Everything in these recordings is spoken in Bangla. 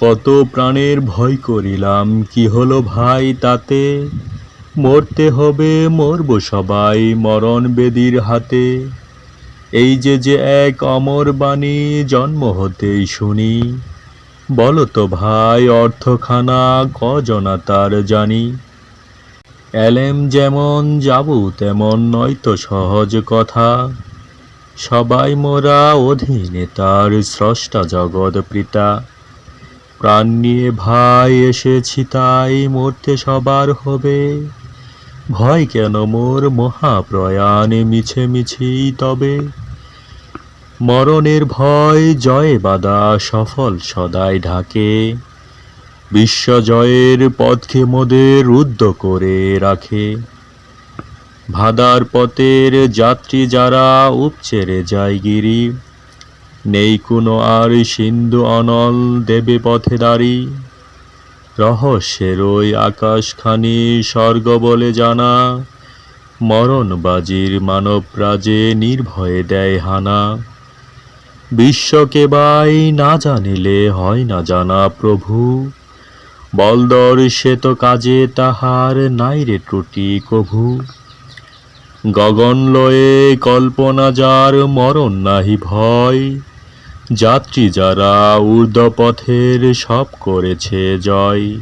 কত প্রাণের ভয় করিলাম, কি হলো ভাই তাতে? মরতে হবে, মরব সবাই মরণ বেদির হাতে। এই যে যে এক অমর বাণী জন্ম হতেই শুনি, বলো তো ভাই অর্থখানা কজনা তার জানি? এলেম যেমন যাব তেমন নয়তো সহজ কথা। সবাই মোরা অধীনে তার স্রষ্টা জগৎ পিতা। প্রাণ নিয়ে ভাই এসেছি, তাই মরতে সবার হবে। ভয় কেন মোর মহাপ্রয়াণে মিছে মিছি তবে। মরণের ভয় জয় বাদা সফল সদাই ঢাকে। বিশ্বজয়ের পথকে মোদের রুদ্ধ করে রাখে। ভাদার পথের যাত্রী যারা উপচেরে যায় গিরি। নেই কোনো আর সিন্ধু অনল, দেবে পথে দাঁড়ি। রহস্যের ওই আকাশখানি, স্বর্গ বলে জানা। মরণবাজির মানব রাজে নির্ভয়ে দেয় হানা। বিশ্বকে বাই না জানিলে হয় না জানা প্রভু। বলদর সে তো কাজে, তাহার নাই রে ত্রুটি কভু। গগন লয়ে কল্পনা যার, মরণ নাহি ভয়। যাত্রী যারা ঊর্ধ্বপথের সব করেছে জয়।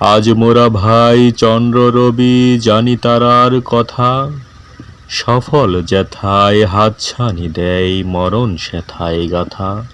আজ মোরা ভাই চন্দ্র রবি জানি তারার কথা। সফল যেথায় হাতছানি দেয়, মরণ সেথায় গাথা।